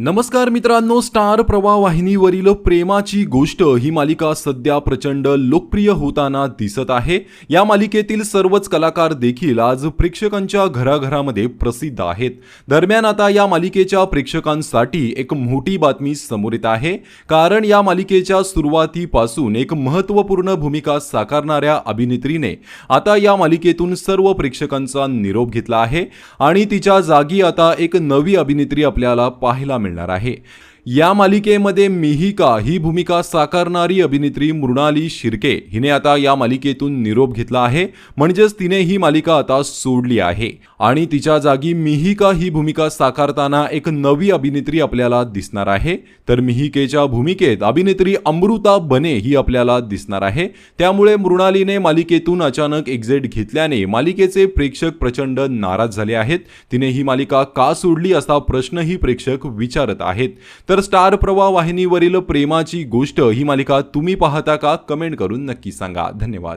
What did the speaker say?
नमस्कार मित्रांनो स्टार प्रवाह वाहिनीवरील प्रेमाची गोष्ट ही मालिका सध्या प्रचंड लोकप्रिय होताना दिसत आहे. या मालिकेतील सर्वच कलाकार देखील आज प्रेक्षकांच्या घराघरामध्ये प्रसिद्ध आहेत. दरम्यान आता या मालिकेच्या प्रेक्षकांसाठी एक मोठी बातमी समोर येत आहे. कारण या मालिकेच्या सुरुवातीपासून एक महत्त्वपूर्ण भूमिका साकारणाऱ्या अभिनेत्रीने आता या मालिकेतून सर्व प्रेक्षकांचा निरोप घेतला आहे. आणि तिच्या जागी आता एक नवी अभिनेत्री आपल्याला पाहायला मिळणार आहे. या मालिकेमध्ये मिहिका ही भूमिका साकारणारी अभिनेत्री मृणाली शिर्के. हिने आता या मालिकेतून निरोप घेतला आहे. म्हणजेच तिने ही मालिका आता सोडली आहे. आणि तिच्या जागी मिहिका ही भूमिका साकारताना एक नवी अभिनेत्री आपल्याला दिसणार आहे. तर मिहिकेच्या भूमिकेत अभिनेत्री अमृता बने ही आपल्याला दिसणार आहे. त्यामुळे मृणालीने मालिकेतून अचानक एक्झिट घेतल्याने मालिकेचे प्रेक्षक प्रचंड नाराज झाले आहेत. तिने ही मालिका का सोडली असा प्रश्नही प्रेक्षक विचारत आहेत. तर तर स्टार प्रवाह वाहिनीवरील प्रेमाची गोष्ट ही मालिका तुम्ही पाहता का? कमेंट करून नक्की सांगा. धन्यवाद.